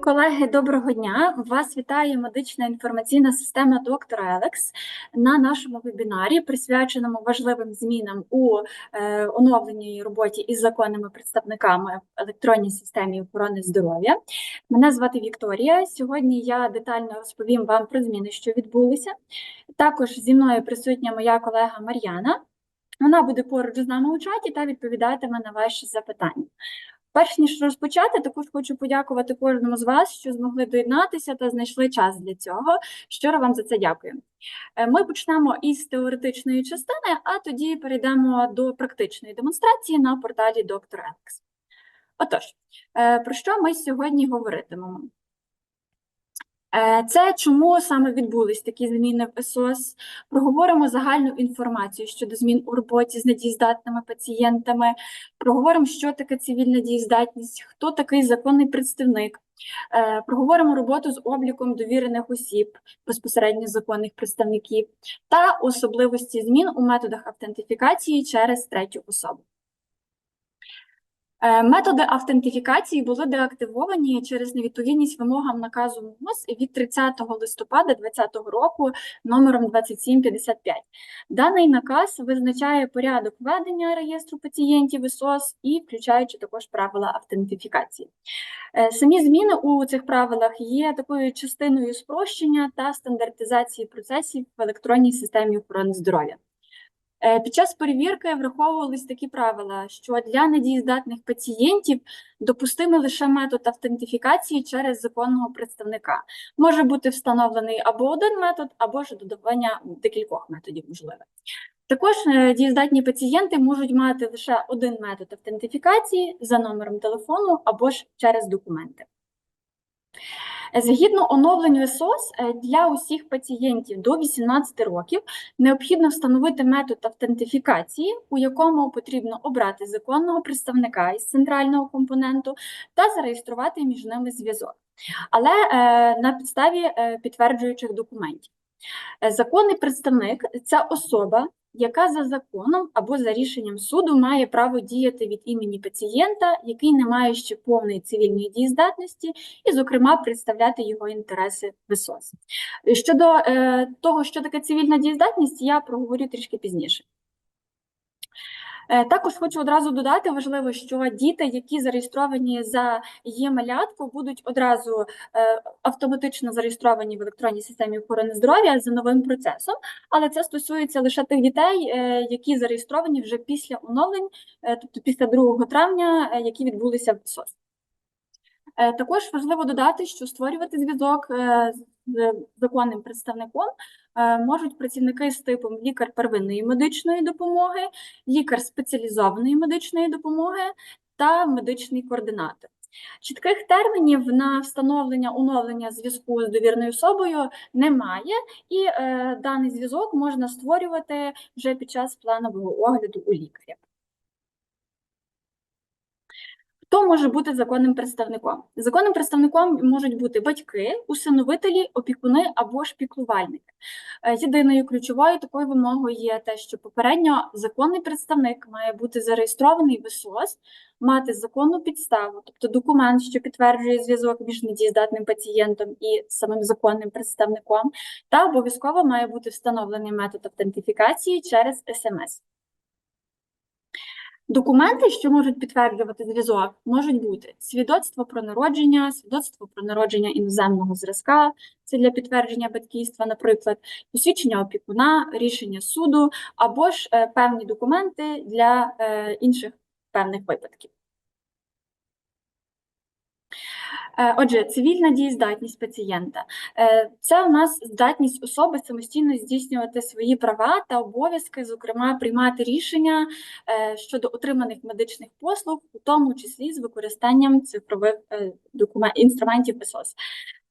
Колеги, доброго дня! Вас вітає медична інформаційна система доктор Елекс на нашому вебінарі, присвяченому важливим змінам у е, оновленій роботі із законними представниками в електронній системі охорони здоров'я. Мене звати Вікторія. Сьогодні я детально розповім вам про зміни, що відбулися. Також зі мною присутня моя колега Мар'яна. Вона буде поруч з нами у чаті та відповідатиме на ваші запитання. Перш ніж розпочати, також хочу подякувати кожному з вас, що змогли доєднатися та знайшли час для цього. Щиро вам за це дякую. Е, Ми почнемо із теоретичної частини, а тоді перейдемо до практичної демонстрації на порталі Доктор Елекс. Отож, е, про що ми сьогодні говоритимемо? Е, Це чому саме відбулись такі зміни в СОС. Проговоримо загальну інформацію щодо змін у роботі з недієздатними пацієнтами. Проговоримо, що таке цивільна дієздатність, хто такий законний представник. Е, Проговоримо роботу з обліком довірених осіб, безпосередньо законних представників, та особливості змін у методах автентифікації через третю особу. Е, Методи автентифікації були деактивовані через невідповідність вимогам наказу МОЗ від 30 листопада 2020 року номером 2755. Даний наказ визначає порядок ведення реєстру пацієнтів ІСОС і включаючи також правила автентифікації. Е, Самі зміни у цих правилах є такою частиною спрощення та стандартизації процесів в електронній системі охорони здоров'я. Е, Під час перевірки враховувались такі правила, що для недієздатних пацієнтів допустимий лише метод автентифікації через законного представника. Може бути встановлений або один метод, або ж додавання декількох методів можливе. Також е, дієздатні пацієнти можуть мати лише один метод автентифікації за номером телефону або ж через документи. Згідно оновленню СОС, е, для усіх пацієнтів до 18 років необхідно встановити метод автентифікації, у якому потрібно обрати законного представника із центрального компоненту та зареєструвати між ними зв'язок, але е, на підставі е, підтверджуючих документів. Е, Законний представник це особа, яка за законом або за рішенням суду має право діяти від імені пацієнта, який не має ще повної цивільної дієздатності, і, зокрема, представляти його інтереси в СОС. Щодо е, того, що таке цивільна дієздатність, я проговорю трішки пізніше. Е, Також хочу одразу додати важливо, що діти, які зареєстровані за є-малятку, будуть одразу е, автоматично зареєстровані в електронній системі охорони здоров'я за новим процесом, але це стосується лише тих дітей, е, які зареєстровані вже після оновлень, тобто після 2 травня, які відбулися в СОС. Також важливо додати, що створювати зв'язок з законним представником можуть працівники з типом лікар первинної медичної допомоги, лікар спеціалізованої медичної допомоги та медичний координатор. Чітких термінів на встановлення оновлення зв'язку з довірною особою немає, і е, даний зв'язок можна створювати вже під час планового огляду у лікаря. Хто може бути законним представником? Законним представником можуть бути батьки, усиновителі, опікуни або ж піклувальники. Е, Єдиною ключовою такою вимогою є те, що попередньо законний представник має бути зареєстрований в СОС, мати законну підставу, тобто документ, що підтверджує зв'язок між недієздатним пацієнтом і самим законним представником, та обов'язково має бути встановлений метод автентифікації через СМС. Документи, що можуть підтверджувати зв'язок, можуть бути свідоцтво про народження, свідоцтво про народження іноземного зразка, це для підтвердження батьківства, наприклад, посвідчення опікуна, рішення суду, або ж е, певні документи для е, інших певних випадків. Е, Отже, цивільна дієздатність пацієнта Е, це у нас здатність особи самостійно здійснювати свої права та обов'язки, зокрема приймати рішення е, щодо отриманих медичних послуг, у тому числі з використанням цифрових документів інструментів ПСОС.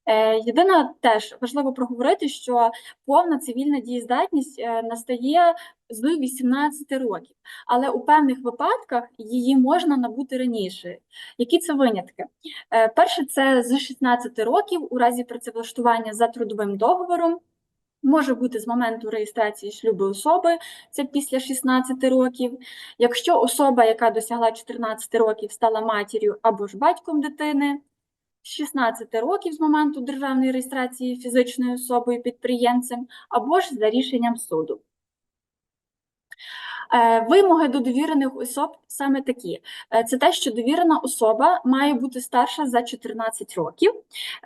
Е, Єдине теж важливо проговорити, що повна цивільна дієздатність е, настає з 18 років, але у певних випадках її можна набути раніше. Які це винятки? Е, Перше, це з 16 років у разі працевлаштування за трудовим договором. може бути з моменту реєстрації шлюбу особи, це після 16 років. Якщо особа, яка досягла 14 років, стала матір'ю або ж батьком дитини, 16 років з моменту державної реєстрації фізичною особою підприємцем, або ж за рішенням суду. Е, Вимоги до довірених особ саме такі: Е, це те, що довірена особа має бути старша за 14 років.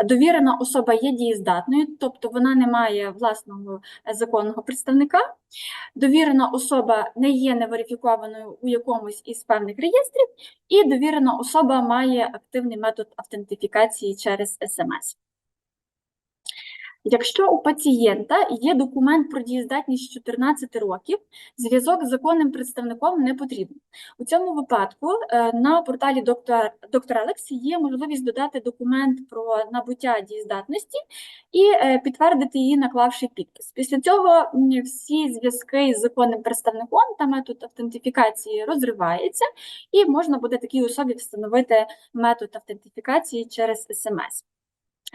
Довірена особа є дієздатною, тобто вона не має власного законного представника. Довірена особа не є неверифікованою у якомусь із певних реєстрів, і довірена особа має активний метод автентифікації через СМС. Якщо у пацієнта є документ про дієздатність 14 років, зв'язок з законним представником не потрібен. У цьому випадку е, на порталі доктор, доктор Алекс є можливість додати документ про набуття дієздатності і е, підтвердити її, наклавши підпис. Після цього всі зв'язки з законним представником та метод автентифікації розривається, і можна буде такій особі встановити метод автентифікації через СМС.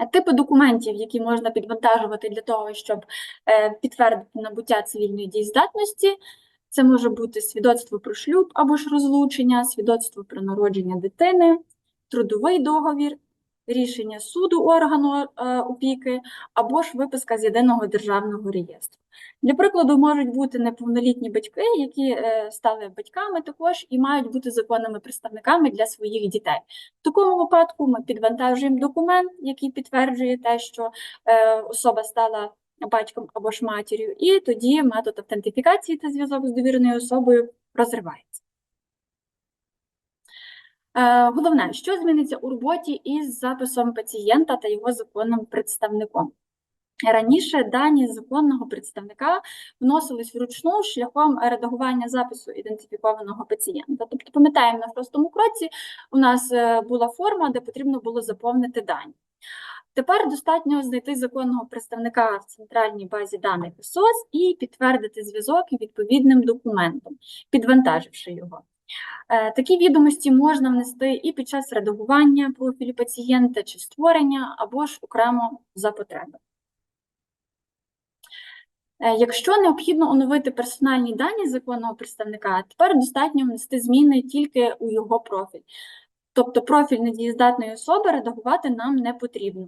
Типи документів, які можна підвантажувати для того, щоб е, підтвердити набуття цивільної дієздатності, це може бути свідоцтво про шлюб або ж розлучення, свідоцтво про народження дитини, трудовий договір, рішення суду органу е, опіки або ж виписка з єдиного державного реєстру. Для прикладу, можуть бути неповнолітні батьки, які е, стали батьками також і мають бути законними представниками для своїх дітей. В такому випадку ми підвантажуємо документ, який підтверджує те, що е, особа стала батьком або ж матір'ю, і тоді метод автентифікації та зв'язок з довіреною особою розривається. Е, Головне, що зміниться у роботі із записом пацієнта та його законним представником. Раніше дані законного представника вносились вручну шляхом редагування запису ідентифікованого пацієнта. Тобто, пам'ятаємо, на шостому кроці у нас е, була форма, де потрібно було заповнити дані. Тепер достатньо знайти законного представника в центральній базі даних СОС і підтвердити зв'язок відповідним документом, підвантаживши його. Е, Такі відомості можна внести і під час редагування профілю пацієнта чи створення, або ж окремо за потреби. Е, Якщо необхідно оновити персональні дані законного представника, тепер достатньо внести зміни тільки у його профіль. Тобто профіль недієздатної особи редагувати нам не потрібно.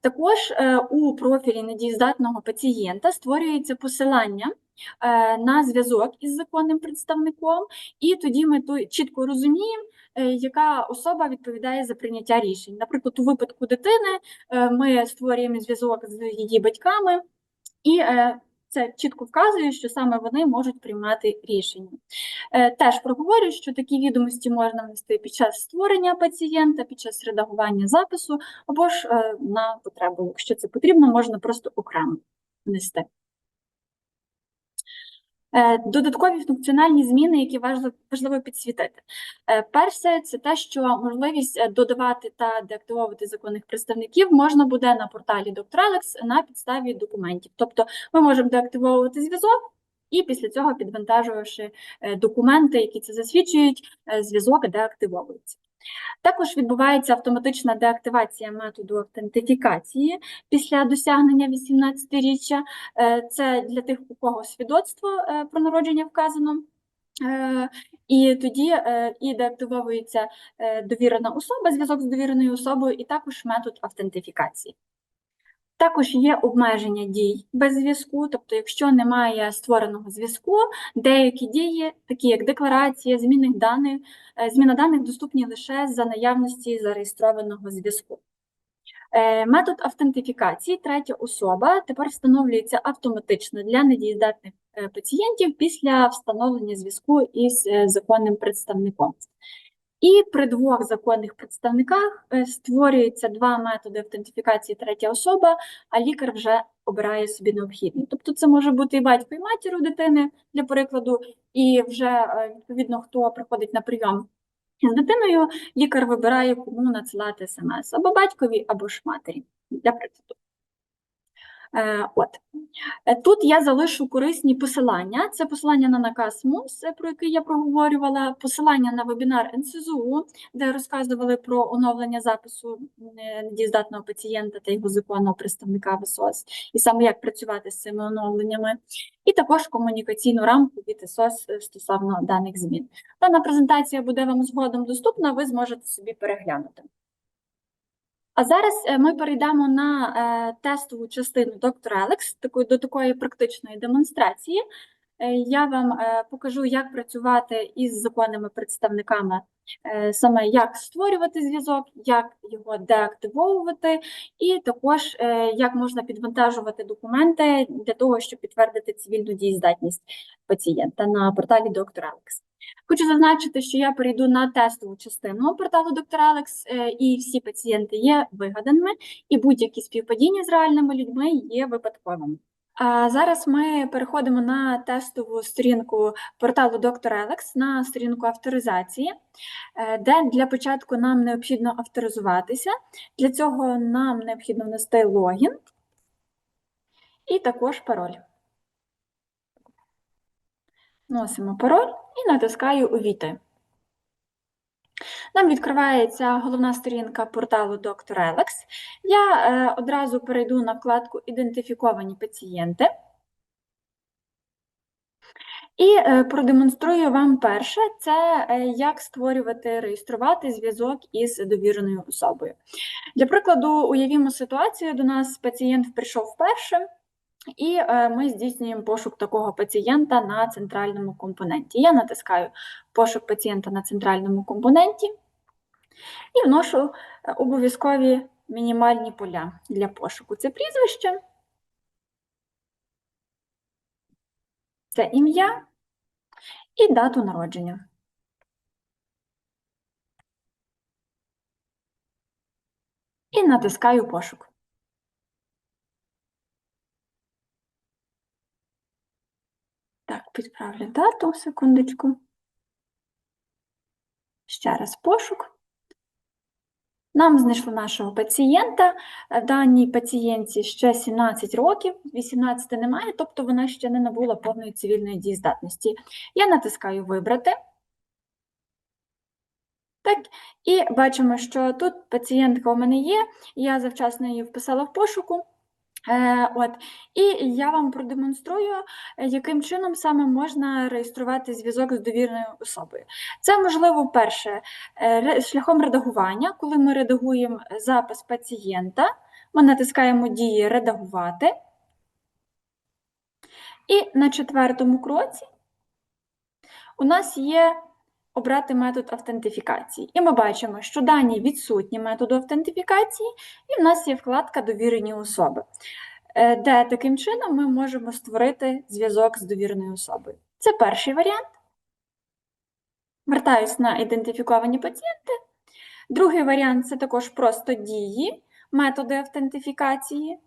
Також е, у профілі недієздатного пацієнта створюється посилання на зв'язок із законним представником, і тоді ми чітко розуміємо, е, яка особа відповідає за прийняття рішень. Наприклад, у випадку дитини е, ми створюємо зв'язок з її батьками, і е, це чітко вказує, що саме вони можуть приймати рішення. Е, Теж проговорю, що такі відомості можна внести під час створення пацієнта, під час редагування запису, або ж е, на потребу. Якщо це потрібно, можна просто окремо внести. Е, Додаткові функціональні зміни, які важливо, підсвітити. Е, Перше, це те, що можливість е, додавати та деактивовувати законних представників можна буде на порталі Dr. Alex на підставі документів. Тобто ми можемо деактивовувати зв'язок і після цього, підвантажувавши е, документи, які це засвідчують, зв'язок деактивовується. Також відбувається автоматична деактивація методу автентифікації після досягнення 18-річчя. Е, Це для тих, у кого свідоцтво е, про народження вказано. Е, І тоді і деактивовується довірена особа, зв'язок з довіреною особою, і також метод автентифікації. Також є обмеження дій без зв'язку, тобто, якщо немає створеного зв'язку, деякі дії, такі як декларація, зміни даних, е, зміна даних доступні лише за наявності зареєстрованого зв'язку. Е, Метод автентифікації третя особа тепер встановлюється автоматично для недієздатних е, пацієнтів після встановлення зв'язку із законним представником. І при двох законних представниках е, створюються два методи автентифікації третя особа, а лікар вже обирає собі необхідний. Тобто це може бути і батько, і матір у дитини, для прикладу, і вже е, відповідно, хто приходить на прийом з дитиною, лікар вибирає, кому надсилати смс, або батькові, або ж матері, для прикладу. Е, От. Е, Тут я залишу корисні посилання. Це посилання на наказ МУС, е, про який я проговорювала, посилання на вебінар НСЗУ, де розказували про оновлення запису недієздатного пацієнта та його законного представника ВСОС, і саме як працювати з цими оновленнями, і також комунікаційну рамку від СОС стосовно даних змін. Дана презентація буде вам згодом доступна, ви зможете собі переглянути. А зараз е, ми перейдемо на е, тестову частину доктора Алекс, такої до такої практичної демонстрації. Е, Я вам покажу, як працювати із законними представниками, саме як створювати зв'язок, як його деактивовувати, і також як можна підвантажувати документи для того, щоб підтвердити цивільну дієздатність пацієнта на порталі доктор Алекс. Хочу зазначити, що я перейду на тестову частину порталу доктор Алекс, е, і всі пацієнти є вигаданими, і будь-які співпадіння з реальними людьми є випадковими. А зараз ми переходимо на тестову сторінку порталу доктор Алекс, на сторінку авторизації, е, де для початку нам необхідно авторизуватися. Для цього нам необхідно внести логін і також пароль. Вносимо пароль і натискаю Увійти. Нам відкривається головна сторінка порталу Доктор Елекс. Я е, одразу перейду на вкладку Ідентифіковані пацієнти і е, продемонструю вам перше, це е, як створювати, реєструвати зв'язок із довіреною особою. Для прикладу, уявімо ситуацію, до нас пацієнт прийшов вперше. І е, ми здійснюємо пошук такого пацієнта на центральному компоненті. Я натискаю пошук пацієнта на центральному компоненті і вношу е, обов'язкові мінімальні поля для пошуку. Це прізвище, це ім'я і дату народження. І натискаю пошук. Так, підправлю дату, секундочку. Ще раз пошук. Нам знайшло нашого пацієнта. Даній пацієнтці ще 17 років, 18 немає, тобто вона ще не набула повної цивільної дієздатності. Я натискаю Вибрати. Так, і бачимо, що тут пацієнтка у мене є, я завчасно її вписала в пошуку. Е, От, і я вам продемонструю, е, яким чином саме можна реєструвати зв'язок з довірною особою. Це можливо перше е, шляхом редагування, коли ми редагуємо запис пацієнта, ми натискаємо дії редагувати. І на четвертому кроці у нас є обрати метод автентифікації. І ми бачимо, що дані відсутні методу автентифікації, і в нас є вкладка Довірені особи, е, де таким чином ми можемо створити зв'язок з довіреною особою. Це перший варіант. Вертаюсь на ідентифіковані пацієнти. Другий варіант це також просто дії, методи автентифікації.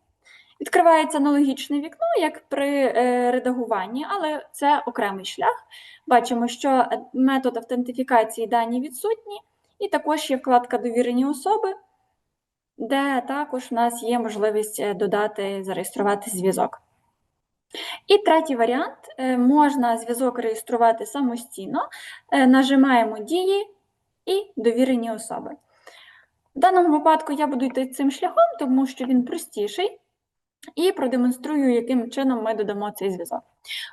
Відкривається аналогічне вікно, як при е, редагуванні, але це окремий шлях. Бачимо, що е, метод автентифікації дані відсутні, і також є вкладка Довірені особи, де також в нас є можливість е, додати, зареєструвати зв'язок. І третій варіант можна зв'язок реєструвати самостійно, нажимаємо дії і довірені особи. В даному випадку я буду йти цим шляхом, тому що він простіший, і продемонструю, яким чином ми додамо цей зв'язок.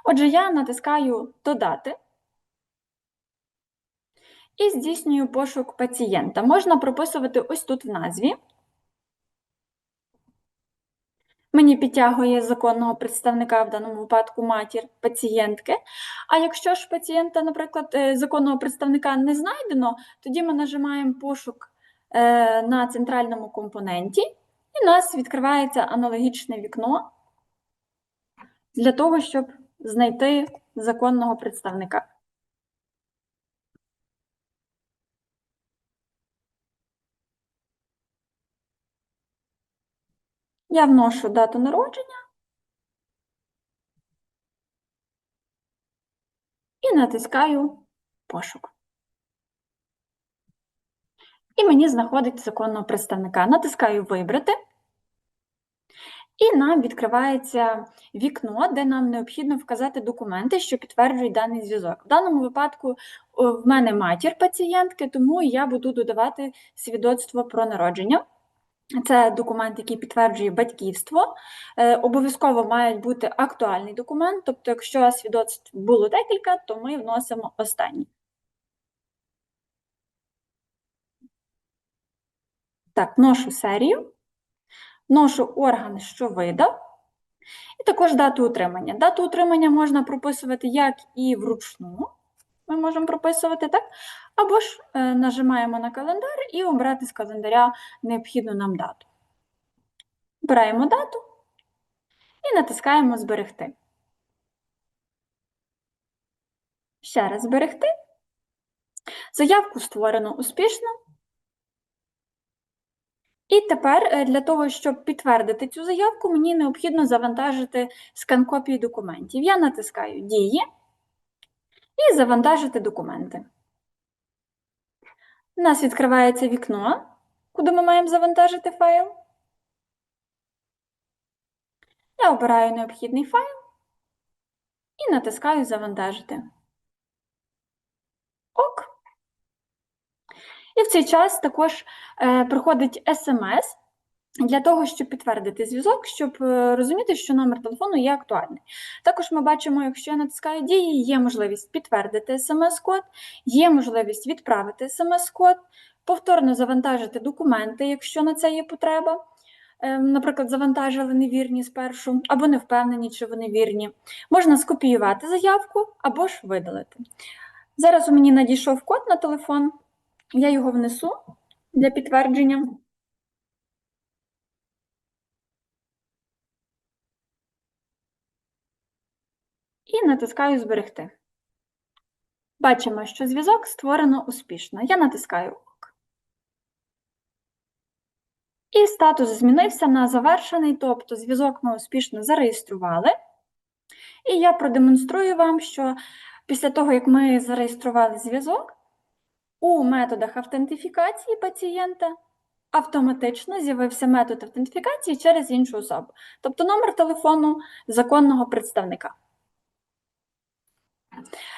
Отже, я натискаю Додати і здійснюю пошук пацієнта. Можна прописувати ось тут в назві. Мені підтягує законного представника, в даному випадку матір пацієнтки. А якщо ж пацієнта, наприклад, е, законного представника не знайдено, тоді ми нажимаємо пошук е, на центральному компоненті, і у нас відкривається аналогічне вікно для того, щоб знайти законного представника. Я вношу дату народження і натискаю пошук. І мені знаходить законного представника. Натискаю Вибрати. І нам відкривається вікно, де нам необхідно вказати документи, що підтверджують даний зв'язок. В даному випадку в мене матір пацієнтки, тому я буду додавати свідоцтво про народження. Це документ, який підтверджує батьківство. Е, Обов'язково має бути актуальний документ, тобто, якщо свідоцтв було декілька, то ми вносимо останній. Так, ношу серію, ношу орган, що видав, і також дату утримання. Дату утримання можна прописувати як і вручну, ми можемо прописувати, так? Або ж е, нажимаємо на календар і обрати з календаря необхідну нам дату. Обираємо дату і натискаємо Зберегти. Ще раз зберегти. Заявку створено успішно. І тепер е, для того, щоб підтвердити цю заявку, мені необхідно завантажити скан копії документів. Я натискаю Дії і завантажити документи. У нас відкривається вікно, куди ми маємо завантажити файл. Я обираю необхідний файл і натискаю Завантажити. Ок. І в цей час також е, приходить смс для того, щоб підтвердити зв'язок, щоб е, розуміти, що номер телефону є актуальний. Також ми бачимо, якщо я натискаю дії, є можливість підтвердити смс-код, є можливість відправити смс-код, повторно завантажити документи, якщо на це є потреба. Е, Наприклад, завантажили невірні спершу, або не впевнені, чи вони вірні. Можна скопіювати заявку або ж видалити. Зараз у мені надійшов код на телефон. Я його внесу для підтвердження. І натискаю Зберегти. Бачимо, що зв'язок створено успішно. Я натискаю ОК. І статус змінився на завершений, тобто зв'язок ми успішно зареєстрували. І я продемонструю вам, що після того, як ми зареєстрували зв'язок, у методах автентифікації пацієнта автоматично з'явився метод автентифікації через іншу особу, тобто номер телефону законного представника.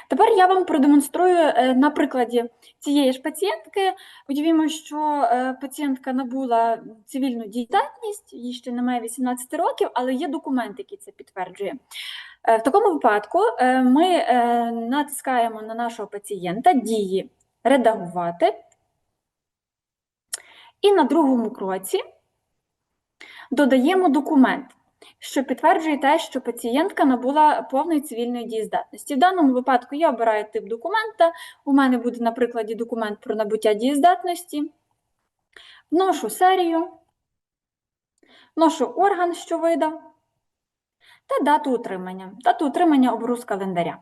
Тепер я вам продемонструю е, на прикладі цієї ж пацієнтки. Уявімо, що е, пацієнтка набула цивільну дієздатність, їй ще немає 18 років, але є документ, який це підтверджує. Е, В такому випадку ми натискаємо на нашого пацієнта дії редагувати. І на другому кроці додаємо документ, що підтверджує те, що пацієнтка набула повної цивільної дієздатності. В даному випадку я обираю тип документа. У мене буде, на прикладі, документ про набуття дієздатності. Вношу серію, вношу орган, що видав, та дату утримання. Дату утримання оберу з календаря.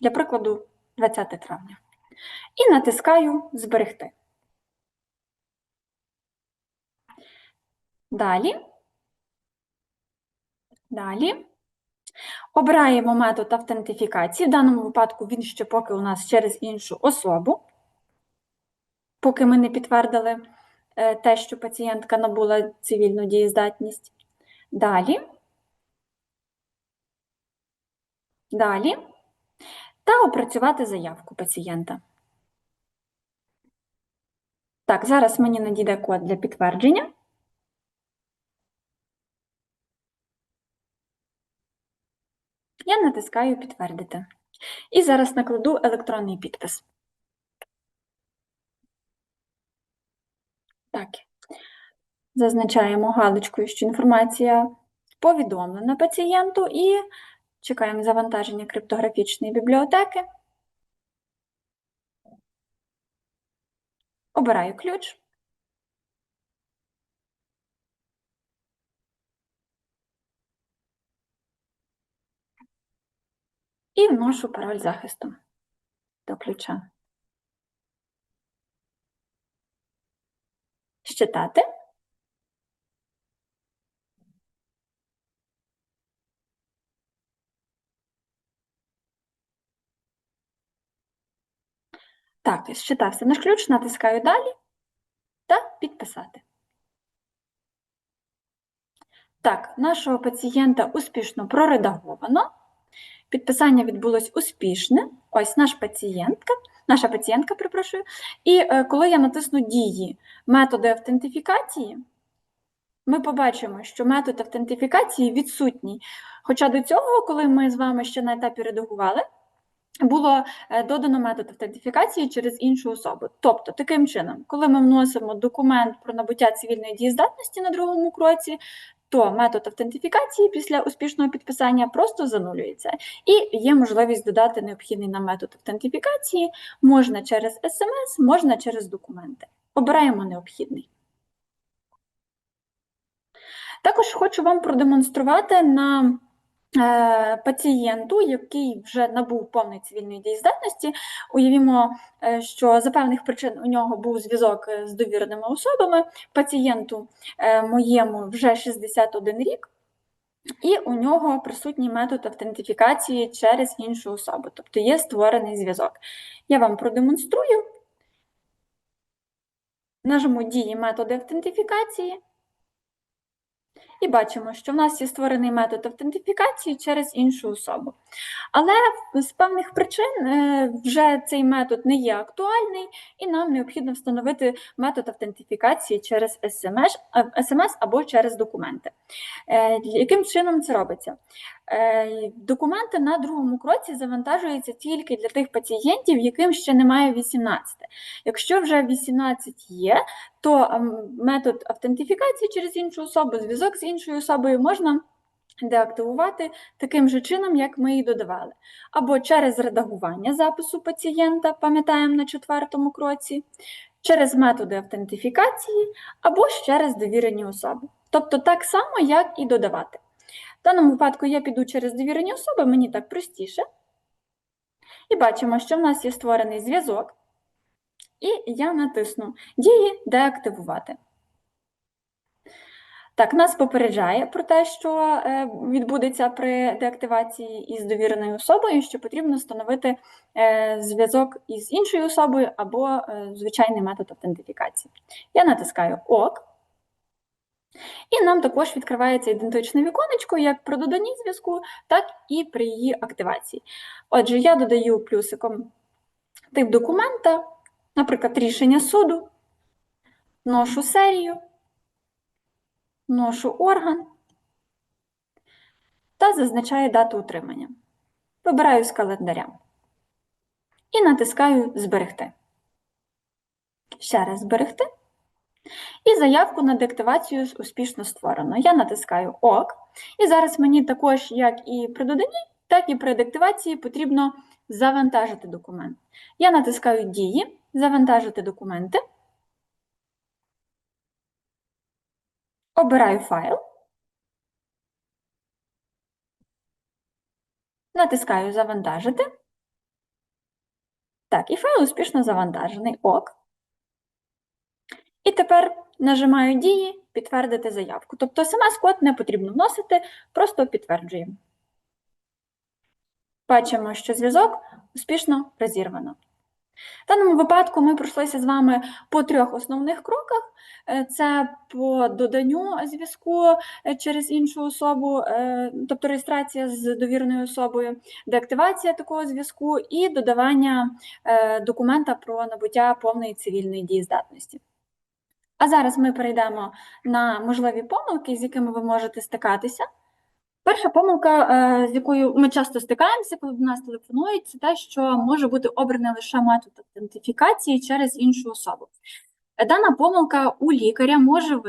Для прикладу, 20 травня. І натискаю Зберегти. Далі. Далі. Обираємо метод автентифікації. В даному випадку він ще поки у нас через іншу особу, поки ми не підтвердили е, те, що пацієнтка набула цивільну дієздатність. Далі. Далі. Та опрацювати заявку пацієнта. Так, зараз мені надійде код для підтвердження. Я натискаю підтвердити. І зараз накладу електронний підпис. Так. Зазначаємо галочкою, що інформація повідомлена пацієнту і чекаємо завантаження криптографічної бібліотеки. Обираю ключ. І вношу пароль захисту до ключа. Щитати. Так, щитався наш ключ, натискаю далі та підписати. Так, нашого пацієнта успішно проредаговано. Підписання відбулось успішне. Ось наш пацієнтка, наша пацієнтка, перепрошую. І е, коли я натисну дії методи автентифікації, ми побачимо, що метод автентифікації відсутній. Хоча до цього, коли ми з вами ще на етапі редагували, було е, додано метод автентифікації через іншу особу. Тобто, таким чином, коли ми вносимо документ про набуття цивільної дієздатності на другому кроці, то метод автентифікації після успішного підписання просто занулюється. І є можливість додати необхідний нам метод автентифікації можна через смс, можна через документи. Обираємо необхідний. Також хочу вам продемонструвати на пацієнту, який вже набув повної цивільної дієздатності. Уявімо, е, що за певних причин у нього був зв'язок е, з довіреними особами. Пацієнту е, моєму вже 61 рік. І у нього присутній метод автентифікації через іншу особу, тобто є створений зв'язок. Я вам продемонструю. Нажму дії методи автентифікації. І бачимо, що в нас є створений метод автентифікації через іншу особу. Але з певних причин е, вже цей метод не є актуальний, і нам необхідно встановити метод автентифікації через SMS або через документи. Е, Яким чином це робиться? Е, Документи на другому кроці завантажуються тільки для тих пацієнтів, яким ще немає 18. Якщо вже 18 є, то ем, метод автентифікації через іншу особу, зв'язок з іншою особою можна деактивувати таким же чином, як ми і додавали. Або через редагування запису пацієнта, пам'ятаємо на четвертому кроці, через методи автентифікації, або ж через довірені особи. Тобто так само, як і додавати. В даному випадку я піду через довірені особи, мені так простіше. І бачимо, що в нас є створений зв'язок. І я натисну Дії деактивувати. Так, нас попереджає про те, що е, відбудеться при деактивації із довіреною особою, що потрібно встановити е, зв'язок із іншою особою або е, звичайний метод автентифікації. Я натискаю ОК. І нам також відкривається ідентичне віконечко як при доданні зв'язку, так і при її активації. Отже, я додаю плюсиком тип документа, наприклад, рішення суду, ношу серію, ношу орган та зазначаю дату утримання. Вибираю з календаря і натискаю Зберегти. Ще раз зберегти. І заявку на деактивацію успішно створено. Я натискаю ОК. І зараз мені також, як і при доданні, так і при деактивації потрібно завантажити документ. Я натискаю Дії, завантажити документи. Обираю файл. Натискаю Завантажити. Так, і файл успішно завантажений. ОК. І тепер нажимаю дії підтвердити заявку. Тобто смс-код не потрібно вносити, просто підтверджуємо. Бачимо, що зв'язок успішно розірвано. В даному випадку ми пройшлися з вами по трьох основних кроках: Е, це по доданню зв'язку е, через іншу особу, е, тобто реєстрація з довіреною особою, деактивація такого зв'язку і додавання документа про набуття повної цивільної дієздатності. А зараз ми перейдемо на можливі помилки, з якими ви можете стикатися. Перша помилка, е, з якою ми часто стикаємося, коли до нас телефонують, це те, що може бути обраний лише метод автентифікації через іншу особу. Дана помилка у лікаря може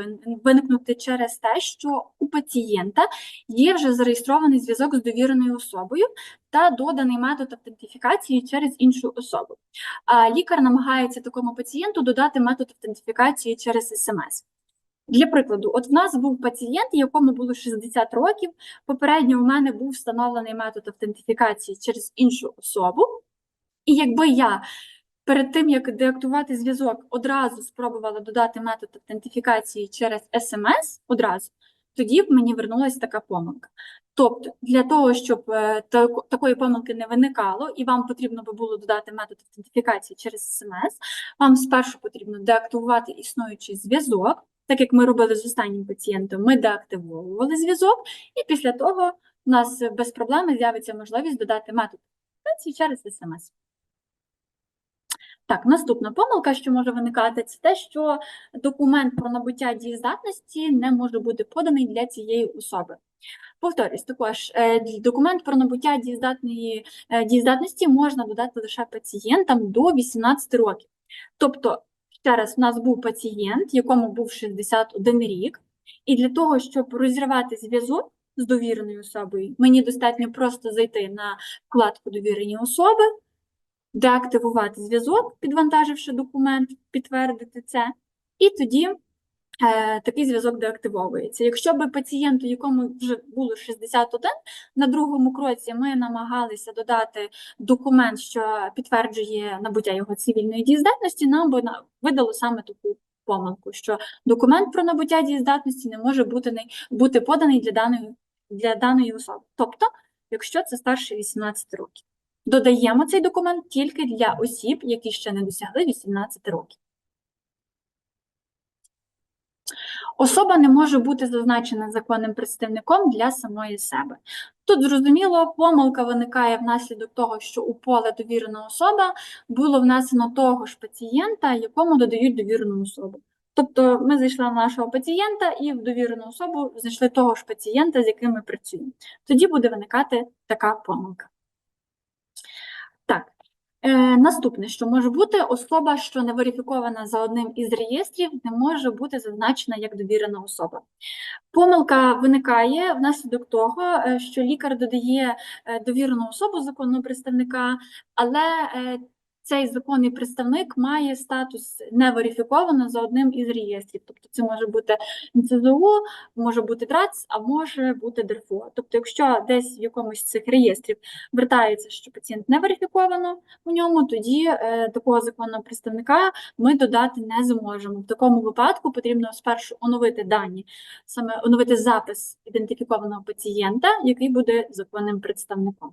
виникнути через те, що у пацієнта є вже зареєстрований зв'язок з довіреною особою та доданий метод автентифікації через іншу особу. А лікар намагається такому пацієнту додати метод автентифікації через СМС. Для прикладу, от в нас був пацієнт, якому було 60 років. Попередньо у мене був встановлений метод автентифікації через іншу особу. І якби я перед тим, як деактувати зв'язок, одразу спробувала додати метод автентифікації через смс, одразу, тоді б мені вернулася така помилка. Тобто, для того, щоб е, такої помилки не виникало, і вам потрібно би було додати метод автентифікації через SMS, вам спершу потрібно деактивувати існуючий зв'язок так як ми робили з останнім пацієнтом, ми деактивовували зв'язок, і після того у нас без проблеми з'явиться можливість додати метод консультації через СМС. Так, наступна помилка, що може виникати, це те, що документ про набуття дієздатності не може бути поданий для цієї особи. Повторюсь, також е, документ про набуття дієздатної, е, дієздатності можна додати лише пацієнтам до 18 років. Тобто, ще раз, у нас був пацієнт, якому був 61 рік, і для того, щоб розірвати зв'язок з довіреною особою, мені достатньо просто зайти на вкладку Довірені особи, деактивувати зв'язок, підвантаживши документ, підтвердити це, і тоді такий зв'язок деактивовується. Якщо би пацієнту, якому вже було 61, на другому кроці ми намагалися додати документ, що підтверджує набуття його цивільної дієздатності, нам би видало саме таку помилку, що документ про набуття дієздатності не може бути, бути поданий для даної, для даної особи. Тобто, якщо це старше 18 років. Додаємо цей документ тільки для осіб, які ще не досягли 18 років. Особа не може бути зазначена законним представником для самої себе. Тут зрозуміло, помилка виникає внаслідок того, що у поле довірена особа було внесено того ж пацієнта, якому додають довірену особу. Тобто ми зайшли на нашого пацієнта і в довірену особу знайшли того ж пацієнта, з яким ми працюємо. Тоді буде виникати така помилка. Е, наступне, що може бути, особа, що не верифікована за одним із реєстрів, не може бути зазначена як довірена особа. Помилка виникає внаслідок того, е, що лікар додає е, довірену особу законного представника, але цей законний представник має статус не верифіковано за одним із реєстрів. Тобто це може бути НЦЗУ, може бути ДРАЦ, а може бути ДРФО. Тобто, якщо десь в якомусь з цих реєстрів вертається, що пацієнт не верифіковано у ньому, тоді е, такого законного представника ми додати не зможемо. В такому випадку потрібно спершу оновити дані, саме оновити запис ідентифікованого пацієнта, який буде законним представником.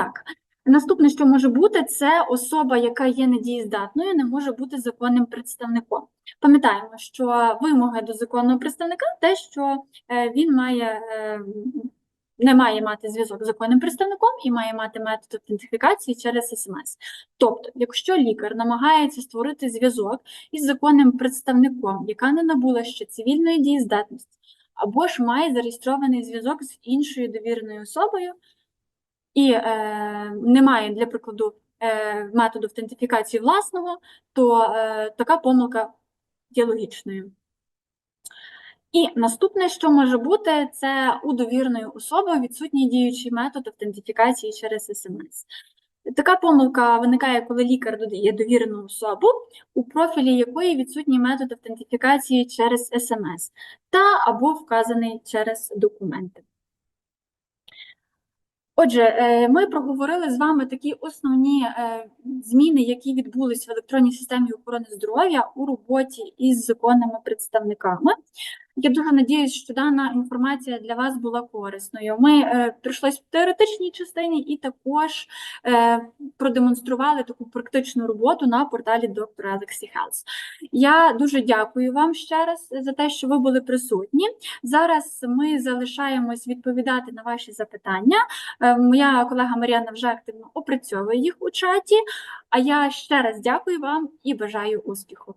Так, наступне, що може бути, це особа, яка є недієздатною, не може бути законним представником. Пам'ятаємо, що вимоги до законного представника те, що е, він має. е, Не має мати зв'язок з законним представником і має мати метод ідентифікації через СМС. Тобто, якщо лікар намагається створити зв'язок із законним представником, яка не набула ще цивільної дієздатності, або ж має зареєстрований зв'язок з іншою довіреною особою, і е, немає, для прикладу, е, методу автентифікації власного, то е, така помилка є логічною. І наступне, що може бути, це у довіреної особи відсутній діючий метод автентифікації через СМС. Така помилка виникає, коли лікар додає довірену особу, у профілі якої відсутній метод автентифікації через СМС та або вказаний через документи. Отже, е, ми проговорили з вами такі основні е, зміни, які відбулись в електронній системі охорони здоров'я у роботі із законними представниками. Я дуже надіюсь, що дана інформація для вас була корисною. Ми е, пройшлись в теоретичній частині і також е, продемонстрували таку практичну роботу на порталі Dr. Alexi Health. Я дуже дякую вам ще раз за те, що ви були присутні. Зараз ми залишаємось відповідати на ваші запитання. Е, Моя колега Мар'яна вже активно опрацьовує їх у чаті. А я ще раз дякую вам і бажаю успіху.